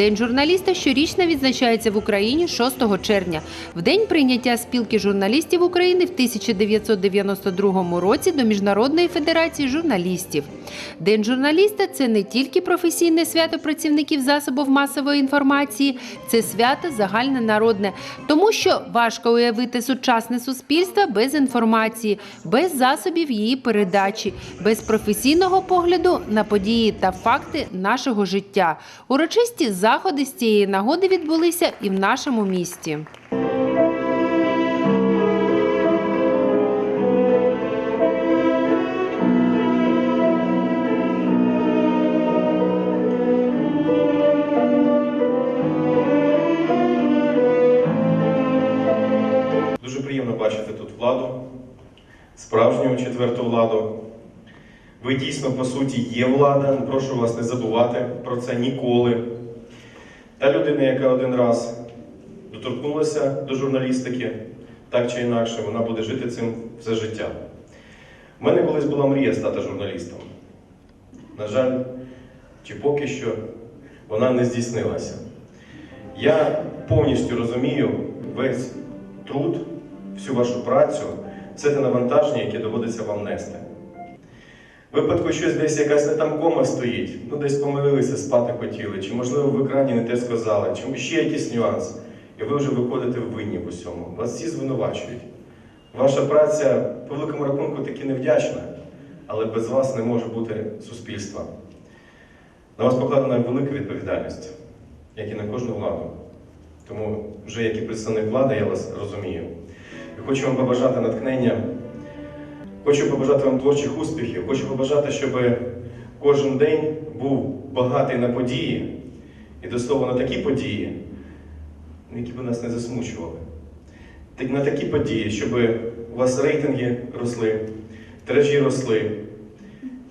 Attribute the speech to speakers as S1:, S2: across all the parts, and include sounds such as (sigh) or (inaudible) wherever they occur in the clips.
S1: День журналіста щорічно відзначається в Україні 6 червня. В день прийняття спілки журналістів України в 1992 році до Міжнародної федерації журналістів. День журналіста це не тільки професійне свято працівників засобів масової інформації, це свято загальнонародне, тому що важко уявити сучасне суспільство без інформації, без засобів її передачі, без професійного погляду на події та факти нашого життя. Урочисті заходи з цієї нагоди відбулися і в нашому місті.
S2: Дуже приємно бачити тут владу, справжню четверту владу. Ви дійсно, по суті, є влада. Прошу вас не забувати про це ніколи. Та людина, яка один раз доторкнулася до журналістики, так чи інакше, вона буде жити цим все життя. У мене колись була мрія стати журналістом. На жаль, чи поки що вона не здійснилася. Я повністю розумію весь труд, всю вашу працю, все те навантаження, яке доводиться вам нести. Випадку щось десь якась не там кома стоїть, ну десь помилилися, спати хотіли, чи можливо в екрані не те сказали, чи ще якийсь нюанс. І ви вже виходите в винні в усьому. Вас всі звинувачують. Ваша праця, по великому рахунку, таки невдячна, але без вас не може бути суспільства. На вас покладена велика відповідальність, як і на кожну владу. Тому вже як і представник влади, я вас розумію. І хочу вам побажати натхнення, хочу побажати вам творчих успіхів, хочу побажати, щоб кожен день був багатий на події, і до слова на такі події, які б нас не засмучували. На такі події, щоб у вас рейтинги росли, тиражі росли,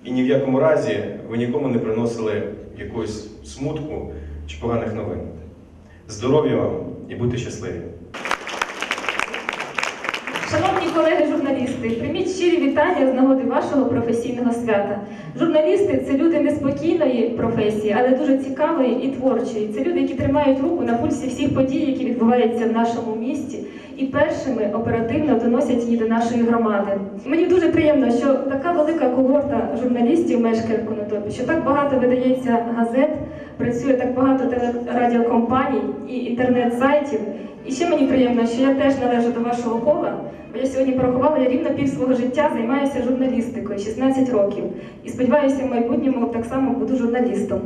S2: і ні в якому разі ви нікому не приносили якогось смутку чи поганих новин. Здоров'я вам і будьте щасливі!
S3: Шановні колеги журналісти, прийміть щирі вітання з нагоди вашого професійного свята. Журналісти це люди неспокійної професії, але дуже цікавої і творчої. Це люди, які тримають руку на пульсі всіх подій, які відбуваються в нашому місті, і першими оперативно доносять її до нашої громади. Мені дуже приємно, що така велика когорта журналістів мешкає в Конотопі, що так багато видається газет, працює так багато телерадіокомпаній і інтернет-сайтів. І ще мені приємно, що я теж належу до вашого кола, бо я сьогодні порахувала, я рівно пів свого життя займаюся журналістикою 16 років. І сподіваюся, в майбутньому так само буду журналістом.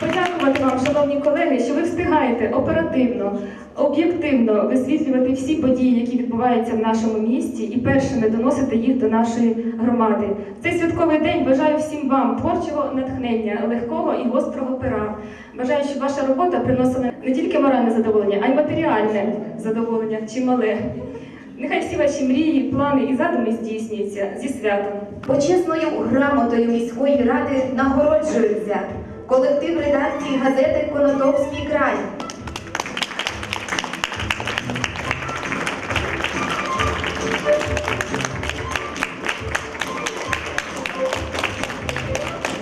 S3: Хочу подякувати вам, шановні колеги, що ви встигаєте оперативно, об'єктивно висвітлювати всі події, які відбуваються в нашому місті, і першими доносити їх до нашої громади. В цей святковий день бажаю всім вам творчого натхнення, легкого і гострого пера. Бажаю, щоб ваша робота приносила не тільки моральне задоволення, а й матеріальне задоволення чимале. Нехай всі ваші мрії, плани і задуми здійснюються зі святом.
S4: Почесною грамотою міської ради нагороджується колектив редакції газети Конотопський край.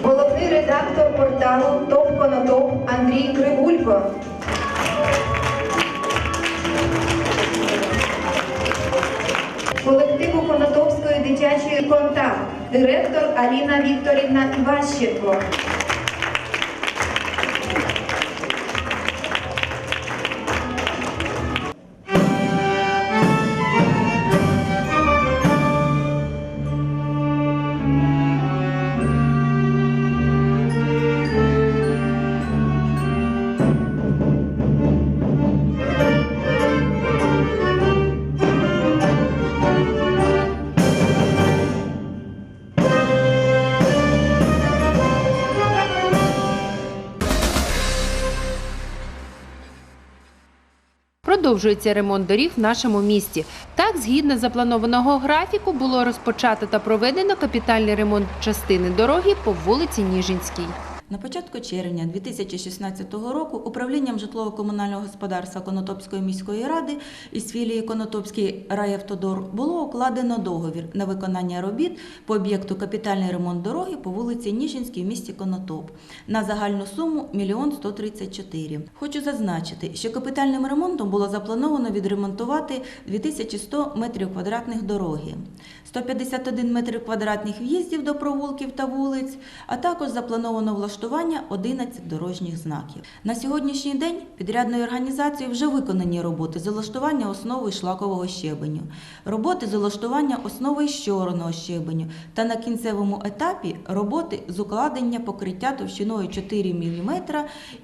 S4: Головний редактор порталу ТОП Конотоп Андрій Кривулько. Колективу Конотопської дитячої контакт, директор Аліна Вікторівна Іващенко.
S1: Продовжується ремонт доріг в нашому місті. Так, згідно запланованого графіку, було розпочато та проведено капітальний ремонт частини дороги по вулиці Ніжинській.
S5: На початку червня 2016 року управлінням житлово-комунального господарства Конотопської міської ради із філії Конотопський райавтодор було укладено договір на виконання робіт по об'єкту капітальний ремонт дороги по вулиці Ніжинській в місті Конотоп на загальну суму 1 134. Хочу зазначити, що капітальним ремонтом було заплановано відремонтувати 2100 метрів квадратних дороги, 151 метр квадратних в'їздів до провулків та вулиць, а також заплановано влаштування 11 дорожніх знаків. На сьогоднішній день підрядною організацією вже виконані роботи з улаштування основи шлакового щебеню, роботи з улаштування основи із чорного щебеню та на кінцевому етапі роботи з укладення покриття товщиною 4 мм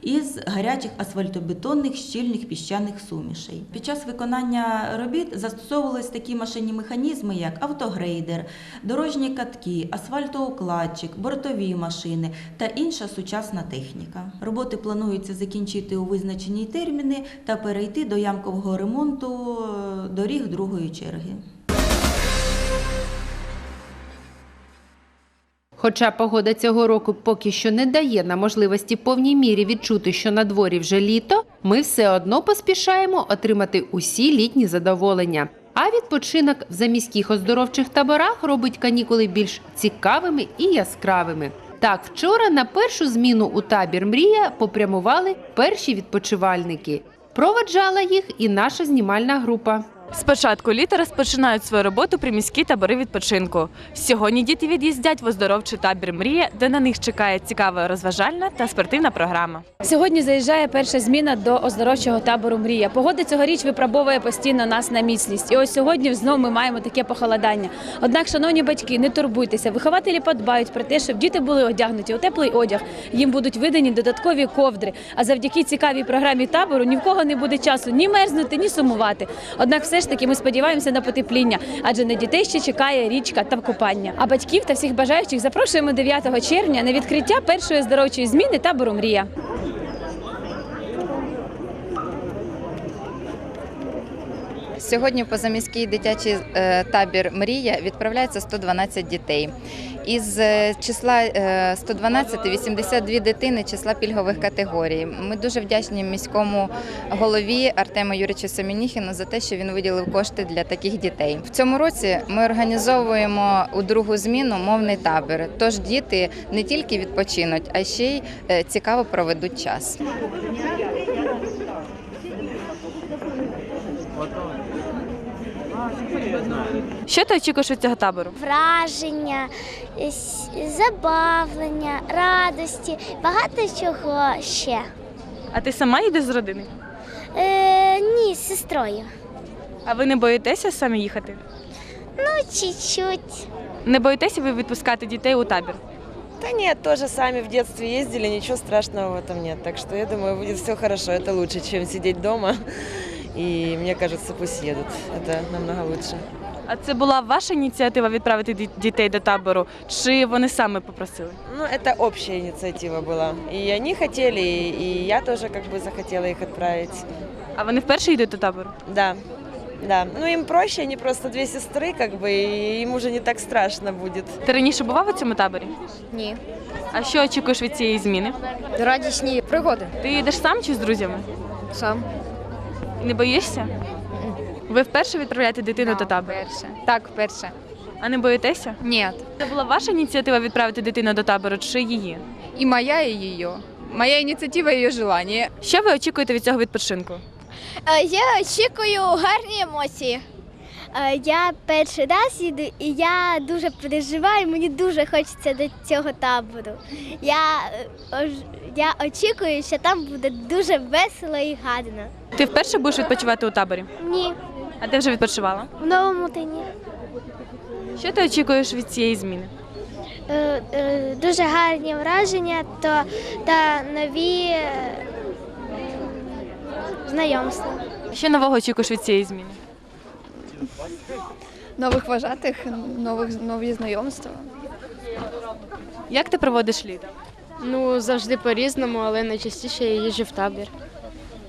S5: із гарячих асфальтобетонних щільних піщаних сумішей. Під час виконання робіт застосовувались такі машинні механізми, як автогрейдер, дорожні катки, асфальтоукладчик, бортові машини та інша сучасна техніка. Роботи планується закінчити у визначені терміни та перейти до ямкового ремонту е, доріг другої черги.
S1: Хоча погода цього року поки що не дає нам можливості повній мірі відчути, що на дворі вже літо, ми все одно поспішаємо отримати усі літні задоволення. А відпочинок в заміських оздоровчих таборах робить канікули більш цікавими і яскравими. Так, вчора на першу зміну у табір Мрія попрямували перші відпочивальники. Проведжала їх і наша знімальна група.
S6: З початку літа розпочинають свою роботу приміські табори відпочинку. Сьогодні діти від'їздять в оздоровчий табір Мрія, де на них чекає цікава розважальна та спортивна програма.
S7: Сьогодні заїжджає перша зміна до оздоровчого табору Мрія. Погода цьогоріч випробовує постійно нас на міцність. І ось сьогодні знову ми маємо таке похолодання. Однак, шановні батьки, не турбуйтеся. Вихователі подбають про те, щоб діти були одягнуті у теплий одяг. Їм будуть видані додаткові ковдри. А завдяки цікавій програмі табору ні в кого не буде часу ні мерзнути, ні сумувати. Однак, все ж таки, ми сподіваємося на потепління, адже на дітей ще чекає річка та купання. А батьків та всіх бажаючих запрошуємо 9 червня на відкриття першої оздоровчої зміни табору Мрія.
S8: Сьогодні в позаміський дитячий е, табір Мрія відправляється 112 дітей. Із е, числа е, 112 – 82 дитини числа пільгових категорій. Ми дуже вдячні міському голові Артему Юричу Семеніхіну за те, що він виділив кошти для таких дітей. В цьому році ми організовуємо у другу зміну мовний табір. Тож діти не тільки відпочинуть, а ще й е, цікаво проведуть час.
S6: Що ти очікуєш від цього табору?
S9: враження, забавлення, радості, багато чого ще.
S6: А ти сама їдеш з родини?
S9: Е, ні, з сестрою.
S6: А ви не боїтеся самі їхати?
S9: Ну, чуть-чуть.
S6: Не боїтеся ви відпускати дітей у табір?
S10: Да нет, тоже сами в детстве ездили, ничего страшного в этом нет. Так что я думаю, будет все хорошо. Это лучше, чем сидеть дома. И мне кажется, пусть едут. Это намного лучше.
S6: А це була ваша ініціатива відправити ді- дітей до табору, чи вони саме попросили?
S10: Ну, это общая инициатива была. И они хотели, и я тоже как бы захотела их отправить.
S6: А вони вперше йдуть до табору?
S10: Да, да. Ну, им проще, они просто две сестры, как бы, и им уже не так страшно будет.
S6: Ти раніше бував у цьому таборі?
S11: Ні.
S6: А що очікуєш від цієї зміни?
S11: Радісні пригоди.
S6: Ти їдеш сам чи з друзями?
S11: Сам.
S6: Не боїшся? Ви вперше відправляєте дитину до табору?
S11: Перше. Так, вперше.
S6: А не боїтеся?
S11: Ні.
S6: Це була ваша ініціатива відправити дитину до табору чи її?
S11: І моя, і її. Моя ініціатива і її желання.
S6: Що ви очікуєте від цього відпочинку?
S9: Е, Я очікую гарні емоції. Е, Я перший раз їду, і я дуже переживаю, мені дуже хочеться до цього табору. Я, е, я очікую, що там буде дуже весело і гарно.
S6: Ти вперше будеш відпочивати у таборі?
S9: Ні,
S6: А де вже відпочивала?
S9: в новому тині.
S6: Що ти очікуєш від цієї зміни?
S9: Е, е, Дуже гарні враження то, та нові е, знайомства.
S6: Що нового очікуєш від цієї зміни?
S11: Нових вважатих, нових нові знайомства.
S6: Як ти проводиш літо?
S12: Ну, завжди по-різному, але найчастіше я їжджу в табір.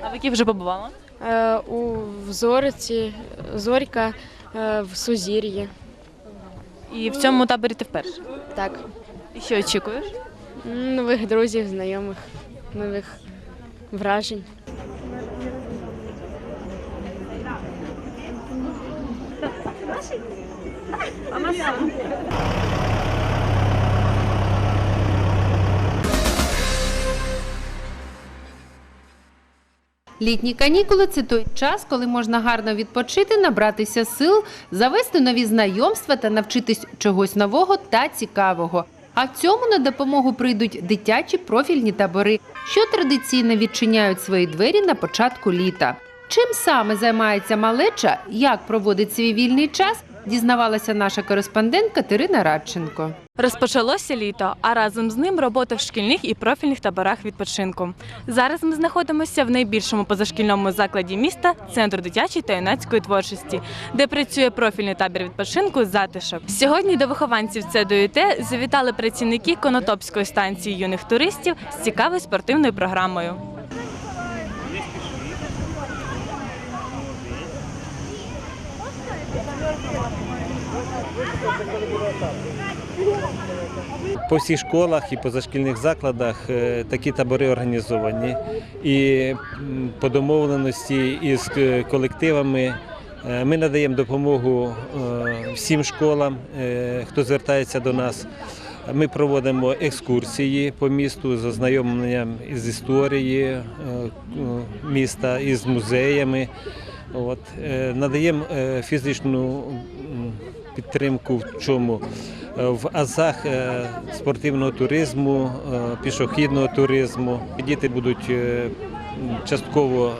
S6: А в якій вже побувала?
S12: Е, у Зориці, Зорька, е, в Сузір'ї.
S6: І в цьому таборі ти вперше.
S12: Так.
S6: І що очікуєш?
S12: Нових друзів, знайомих, нових вражень.
S1: Літні канікули це той час, коли можна гарно відпочити, набратися сил, завести нові знайомства та навчитись чогось нового та цікавого. А в цьому на допомогу прийдуть дитячі профільні табори, що традиційно відчиняють свої двері на початку літа. Чим саме займається малеча, як проводить свій вільний час, дізнавалася наша кореспондент Катерина Радченко.
S6: Розпочалося літо, а разом з ним робота в шкільних і профільних таборах відпочинку. Зараз ми знаходимося в найбільшому позашкільному закладі міста центру дитячої та юнацької творчості, де працює профільний табір відпочинку затишок. Сьогодні до вихованців ЦДЮТ завітали працівники Конотопської станції юних туристів з цікавою спортивною програмою.
S13: По всіх школах і позашкільних закладах е, такі табори організовані. І по домовленості із е, колективами е, ми надаємо допомогу всім школам, хто звертається до нас. Ми проводимо екскурсії по місту з ознайомленням е, е, міста, із музеями. От, надаємо фізичну підтримку в чому? Е, В азах е, спортивного туризму, е, пішохідного туризму. Діти будуть частково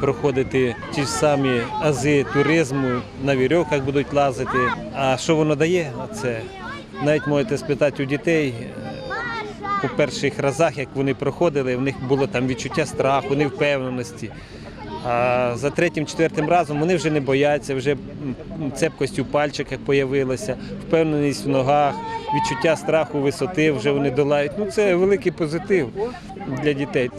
S13: проходити ті ж самі ази туризму, на вірьовках будуть лазити. А що воно дає? Це навіть можете спитати у дітей. По перших разах, як вони проходили, в них було там відчуття страху, невпевненості. А за третім, четвертим разом вони вже не бояться, вже цепкость у пальчиках появилася, впевненість в ногах, відчуття страху висоти вже вони долають. Ну це великий позитив для дітей.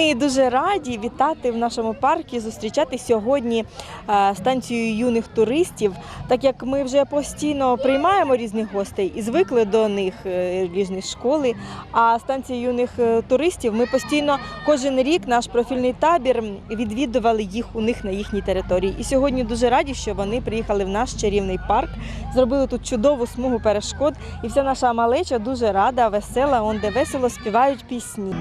S14: Ми дуже раді вітати в нашому парку, зустрічати сьогодні е, станцію юних туристів, так як ми вже постійно приймаємо різних гостей і звикли до них е, різні школи. А станція юних е, туристів ми постійно кожен рік наш профільний табір відвідували їх у них на їхній території. І сьогодні дуже раді, що вони приїхали в наш чарівний парк, зробили тут чудову смугу перешкод. І вся наша малеча дуже рада, весела, он де весело співають пісні.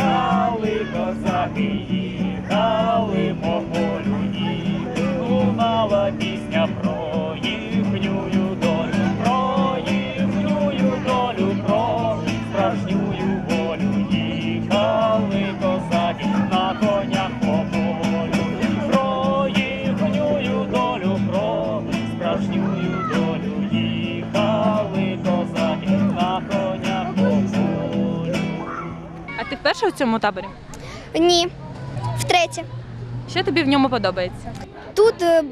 S15: Їхали козаки, їхали по полю, і лунала пісня про їхню
S6: вперше у цьому таборі?
S9: Ні, втретє.
S6: Що тобі в ньому подобається?
S9: Тут е,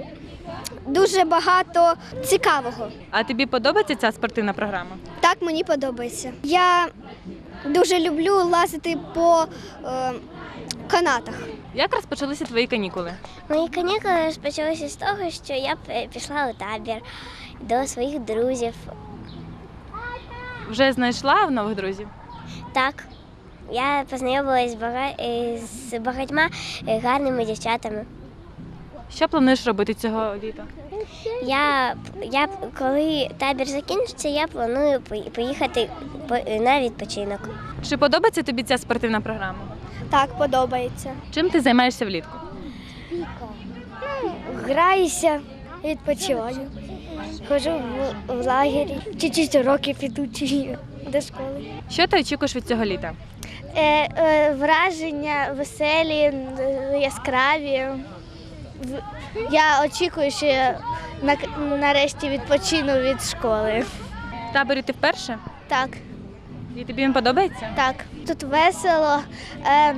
S9: дуже багато цікавого.
S6: А тобі подобається ця спортивна програма?
S9: Так мені подобається. Я дуже люблю лазити по е, канатах.
S6: Як розпочалися твої канікули?
S9: Мої канікули розпочалися з того, що я пішла у табір до своїх друзів.
S6: Вже знайшла нових друзів?
S9: Так, я познайомилася з, бага... е, з багатьма е, гарними дівчатами.
S6: Що плануєш робити цього літа?
S9: Я, я коли табір закінчиться, я планую поїхати на відпочинок.
S6: Чи подобається тобі ця спортивна програма?
S9: Так, подобається.
S6: Чим ти займаєшся влітку?
S9: Граюся, відпочиваю. Ходжу в, в лагері, чуть-чуть уроки підучую до школи.
S6: Що ти очікуєш від цього літа?
S9: Е, е, враження веселі, яскраві. Я очікую, що я на, нарешті відпочину від школи.
S6: В таборі ти вперше?
S9: Так.
S6: І тобі він подобається?
S9: Так, тут весело. Е,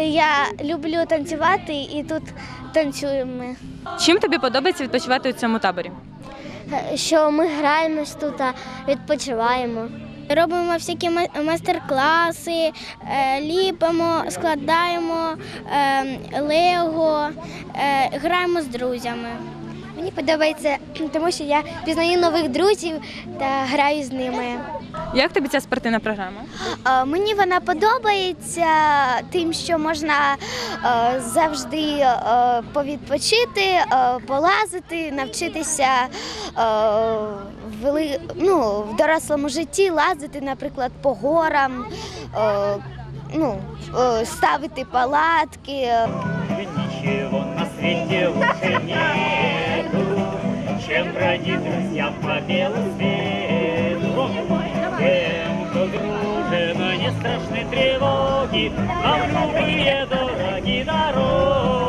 S9: я люблю танцювати і тут танцюємо.
S6: Чим тобі подобається відпочивати у цьому таборі?
S9: Що ми граємось тут, а відпочиваємо. Робимо всякі ма- майстер-класи, е, ліпимо, складаємо е, лего, е, граємо з друзями. Мені подобається, тому що я пізнаю нових друзів та граю з ними.
S6: Як тобі ця спортивна програма?
S9: Мені вона подобається тим, що можна завжди повідпочити, полазити, навчитися вели- ну, в дорослому житті лазити, наприклад, по горам, е, ну, е, ставити палатки.
S15: Ничего на свете лучше нету, чем бродить друзьям по белу свету. Тем, кто дружен, не страшны тревоги, нам любые дороги дороги,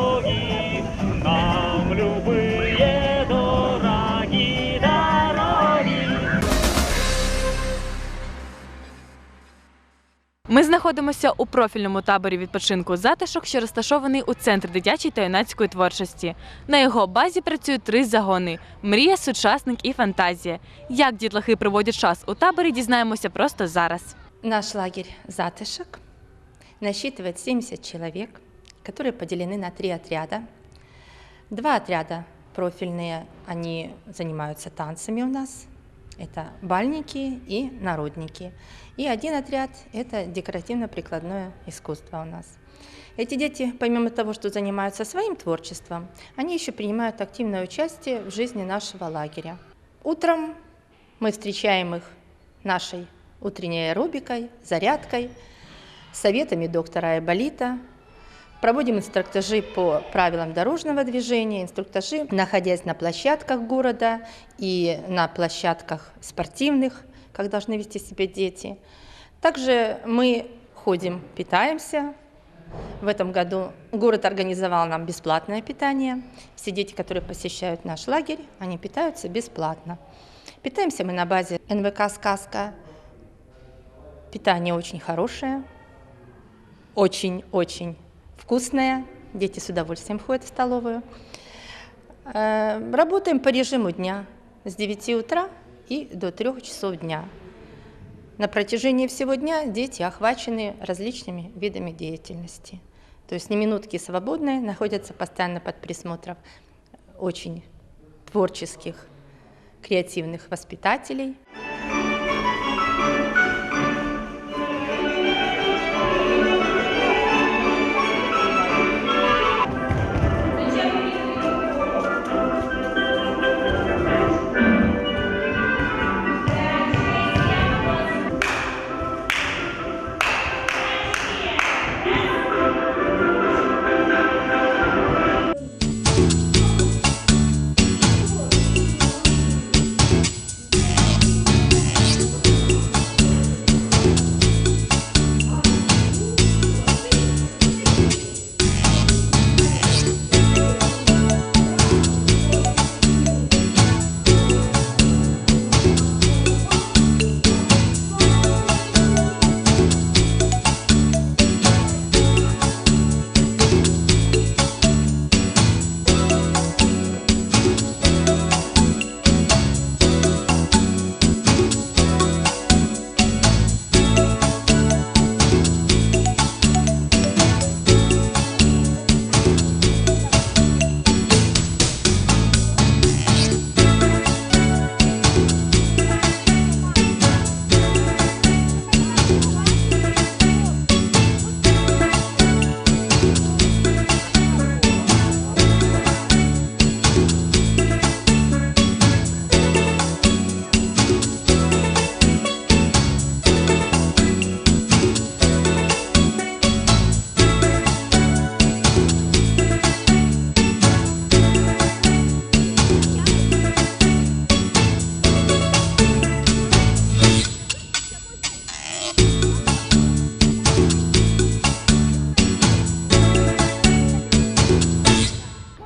S6: Ми знаходимося у профільному таборі відпочинку затишок, що розташований у центрі дитячої та юнацької творчості. На його базі працюють три загони: мрія, сучасник і фантазія. Як дітлахи проводять час у таборі, дізнаємося просто зараз.
S16: Наш лагерь «Затышек» насчитывает 70 человек, которые поделены на три отряда. Два отряда профильные, они занимаются танцами у нас. Это бальники и народники. И один отряд – это декоративно-прикладное искусство у нас. Эти дети, помимо того, что занимаются своим творчеством, они еще принимают активное участие в жизни нашего лагеря. Утром мы встречаем их нашей утренней аэробикой, зарядкой, советами доктора Айболита. Проводим инструктажи по правилам дорожного движения, инструктажи, находясь на площадках города и на площадках спортивных, как должны вести себя дети. Также мы ходим, питаемся. В этом году город организовал нам бесплатное питание. Все дети, которые посещают наш лагерь, они питаются бесплатно. Питаемся мы на базе НВК «Сказка». Питание очень хорошее, очень-очень вкусное. Дети с удовольствием ходят в столовую. Э, Работаем по режиму дня с 9 утра и до 3 часов дня. На протяжении всего дня дети охвачены различными видами деятельности. То есть ни минутки свободные, находятся постоянно под присмотром очень творческих, креативных воспитателей.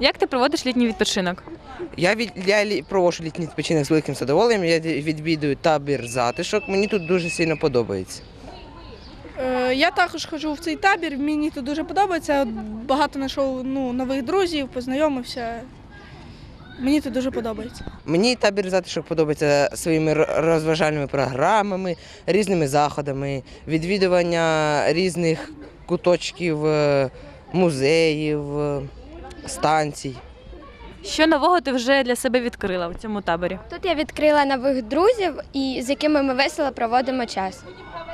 S6: Як ти проводиш літній відпочинок?
S17: Я від я лі- проводжу літній відпочинок з великим задоволенням. Я ді- відвідую табір затишок. Мені тут дуже сильно подобається.
S18: Е, Я також ходжу в цей табір, мені тут дуже подобається. Багато знайшов ну, нових друзів, познайомився. Мені тут дуже подобається.
S17: Мені табір затишок подобається своїми ро- розважальними програмами, різними заходами, відвідування різних куточків е, музеїв, е, станцій.
S6: Що нового ти вже для себе відкрила у цьому таборі?
S19: Тут я відкрила нових друзів, і з якими ми весело проводимо час.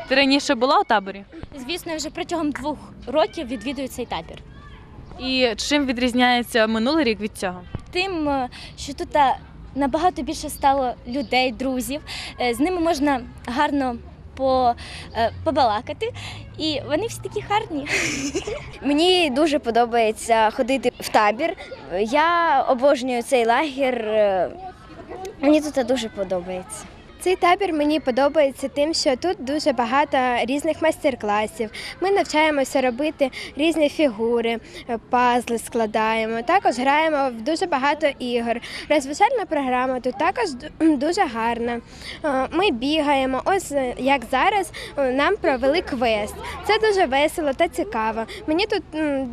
S6: Ти раніше була у таборі?
S20: Звісно, я вже протягом двох років відвідую цей табір.
S6: І чим відрізняється минулий рік від цього?
S20: Тим, е, що тут е, набагато більше стало людей, друзів. Е, З ними можна гарно по, е, побалакати, і вони всі такі гарні. (laughs)
S19: Мені дуже подобається ходити в табір. Я обожнюю цей лагір. е, Мені тут дуже подобається. Цей табір мені подобається тим, що тут дуже багато різних майстер-класів. Ми навчаємося робити різні фігури, е, пазли складаємо. Також граємо в дуже багато ігор. Розважальна програма тут також (clears throat) дуже гарна. Е, Ми бігаємо. Ось е, як зараз нам провели квест. Це дуже весело та цікаво. Мені тут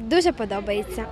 S19: дуже подобається.